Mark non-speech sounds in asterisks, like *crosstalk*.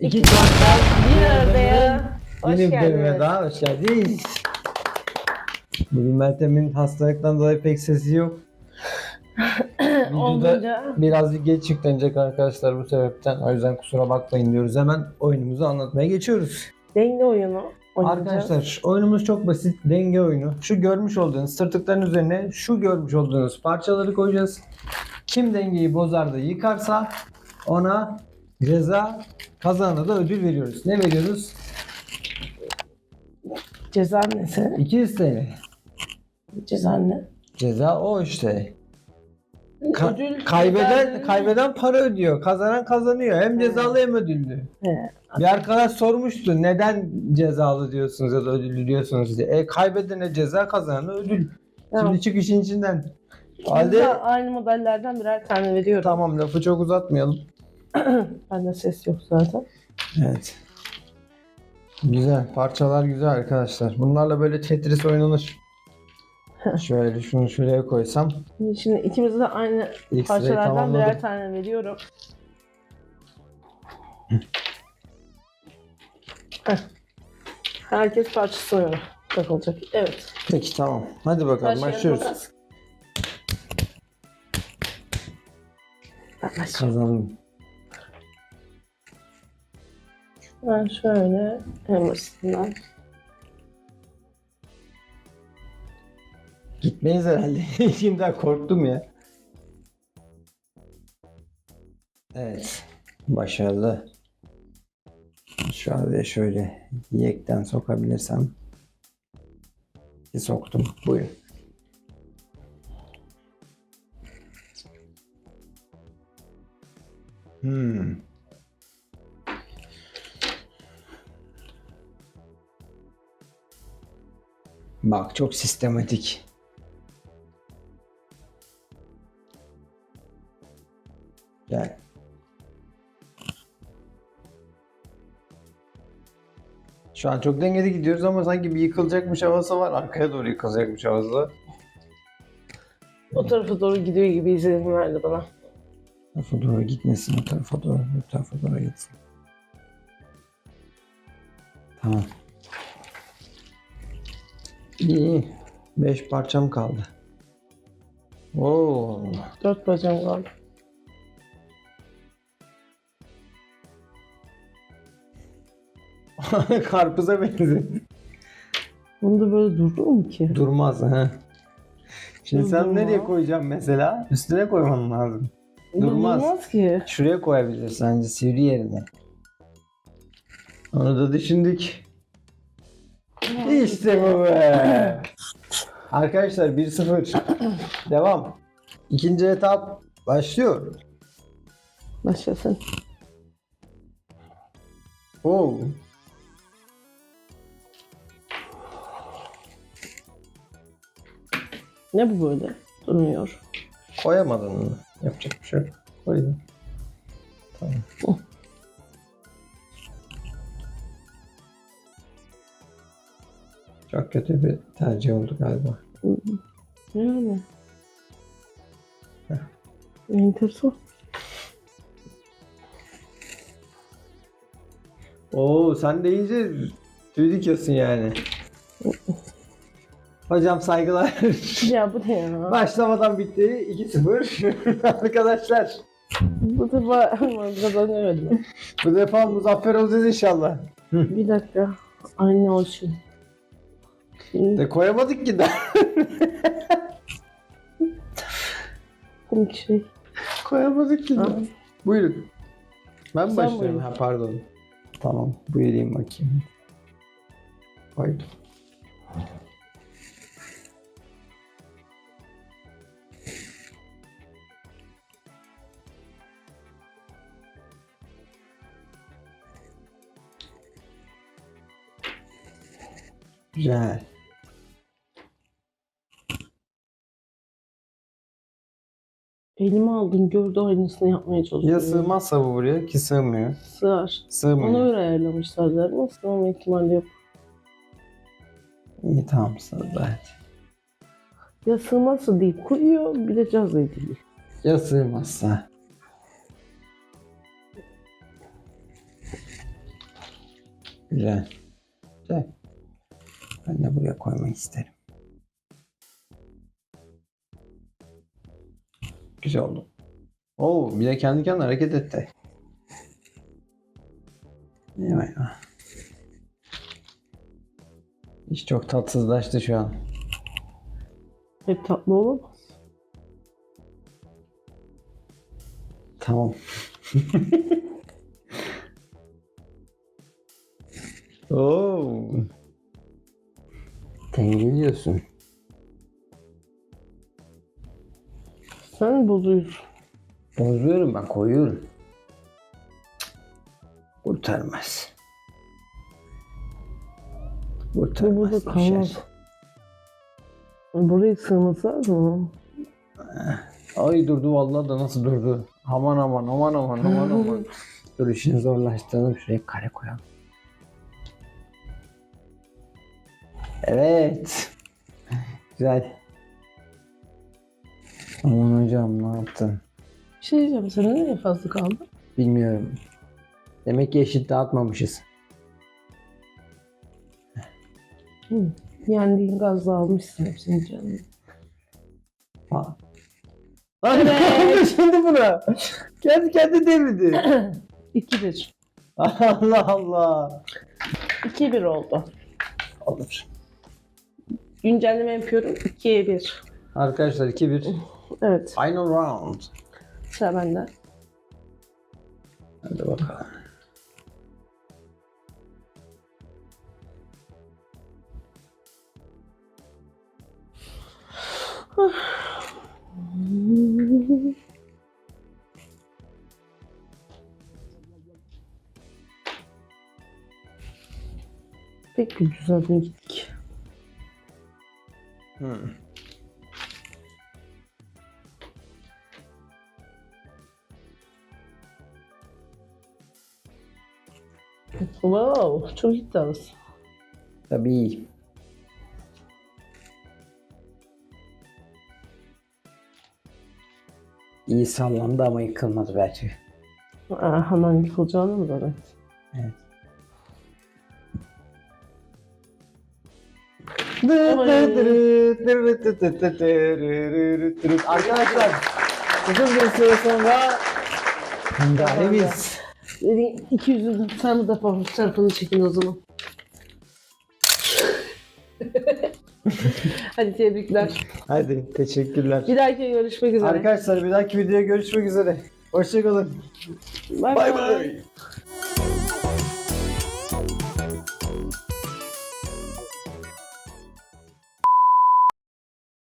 İki çocuklar Bir arada ya. Hoş Yeni bir bölüme geldiniz. daha hoş geldiniz. Bugün Meltem'in hastalıktan dolayı pek sesi yok. *laughs* Videoda Olunca birazcık geç yüklenecek arkadaşlar bu sebepten. O yüzden kusura bakmayın diyoruz. Hemen oyunumuzu anlatmaya geçiyoruz. denge oyunu oynayacağız. Arkadaşlar oyunumuz çok basit. Denge oyunu. Şu görmüş olduğunuz tırtıkların üzerine şu görmüş olduğunuz parçaları koyacağız. Kim dengeyi bozar da yıkarsa ona ceza kazanana da ödül veriyoruz. Ne veriyoruz? Ceza nesi? 200 TL. Ceza ne? Ceza o işte. Ka- Ödül- kaybeden kaybeden para ödüyor. Kazanan kazanıyor. Hem cezalı hem ödüllü. He. Bir arkadaş sormuştu neden cezalı diyorsunuz ya da ödüllü diyorsunuz diye. E kaybedene ceza kazanana ödül. Tamam. Şimdi çık işin içinden. Halde de aynı modellerden birer tane veriyorum. tamam lafı çok uzatmayalım. *clears throat* Bende ses yok zaten. Evet. Güzel. Parçalar güzel arkadaşlar. Bunlarla böyle Tetris oynanır. *laughs* Şöyle şunu şuraya koysam. Şimdi ikimiz de aynı X-ray parçalardan tamamladım. birer tane veriyorum. Herkes parçasına takılacak. Evet. Peki tamam. Hadi bakalım başlıyoruz. başlayayım. Kazandım. Ben şöyle en basitinden. Gitmeyiz herhalde. *laughs* Şimdiden korktum ya. Evet. Başarılı. Araya şöyle yekten sokabilirsem. Soktum. Buyurun. Hmm. Bak çok sistematik. Gel. Şu an çok dengeli gidiyoruz ama sanki bir yıkılacakmış havası var. Arkaya doğru yıkılacakmış havası var. O tarafa doğru gidiyor gibi izlenim verdi bana. Bu tarafa doğru gitmesin. O tarafa doğru, bu tarafa doğru gitsin. Tamam. İyi. Beş parçam kaldı. Oo. Dört bacağım kaldı. *laughs* Karpuza benzedi. Bunda böyle durur mu ki? Durmaz ha. Şimdi sen Durmaz. nereye koyacaksın mesela? Üstüne koyman lazım. Durmaz. Durmaz ki. Şuraya koyabilirsin bence sivri yerine. Onu da düşündük. İşte bu be. Arkadaşlar 1-0. Devam. İkinci etap başlıyor. Başlasın. Oo. Ne bu böyle? Durmuyor. Koyamadın mı? Yapacak bir şey yok. Koydum. Tamam. Çok kötü bir tercih oldu galiba. Yani. Heh. Enteresan. Oo sen de iyice tüy dikiyorsun yani. Hocam saygılar. *laughs* Ya bu ne ya? Başlamadan bitti 2-0. *laughs* Arkadaşlar Bu defa kazanamadım. bu defa muzaffer olacağız inşallah. Bir dakika. Anne olsun. Şimdi De koyamadık ki daha. komik şey. koyamadık ki Ha. daha. Buyurun. Ben Sen başlıyorum. buyur. Ha pardon. Tamam buyurayım bakayım. Koydum. Güzel. Elime aldın gördü aynısını yapmaya çalışıyor. Ya sığmazsa bu buraya ki sığmıyor. Sığar. Sığmıyor. Onu öyle ayarlamışlar zaten. Ama sığmama ihtimali yok. İyi tamam sığdı hadi. Ya sığmazsa değil. Koyuyor bir de ediliyor. Ya sığmazsa? Güzel. Güzel. Ben de buraya koymayı isterim. Güzel oldu. Oo, bir de kendi kendine hareket etti. Eyvah eyvah. İş çok tatsızlaştı şu an. Hep tatlı olamaz. Tamam. *laughs* Oo. Dengeliyorsun. Sen bozuyorsun. Bozuyorum ben koyuyorum. Kurtarmaz. Bu Kurtarmaz. burada düşer. kalmaz. Burayı sığması lazım mı? Ay durdu vallahi da nasıl durdu. Aman aman aman aman aman aman. *laughs* Dur işini zorlaştıralım. Şuraya kare koyalım. Evet. *laughs* Güzel. Aman hocam ne yaptın? Bir şey diyeceğim. Senin nereye fazla kaldı? Bilmiyorum. Demek ki eşit dağıtmamışız. Hı. Yendiğin gazla almışsın hepsini canım. Ha. Ay ne oldu şimdi buna? Kendi kendi devirdi. 2-1. Allah Allah. 2-1 oldu. Olur. Güncelleme yapıyorum. 2'ye 1. Arkadaşlar 2-1. Evet. Final round. Sıra bende. Hadi bakalım. Pek bir güzel gittik. Hmm. Wow. Çok iddialısın. Tabii. İyi sallandı ama yıkılmadı belki. Aa, hemen yıkılacağını mı böyle? Evet. Arkadaşlar uzun bir süre sonra galibiz. Dediğin 200'ün sen bu defa tarafını çekin o zaman. *laughs* Hadi tebrikler. Hadi teşekkürler. Bir dahaki görüşmek üzere. Arkadaşlar bir dahaki videoya görüşmek üzere. Hoşçakalın. Bay. bay.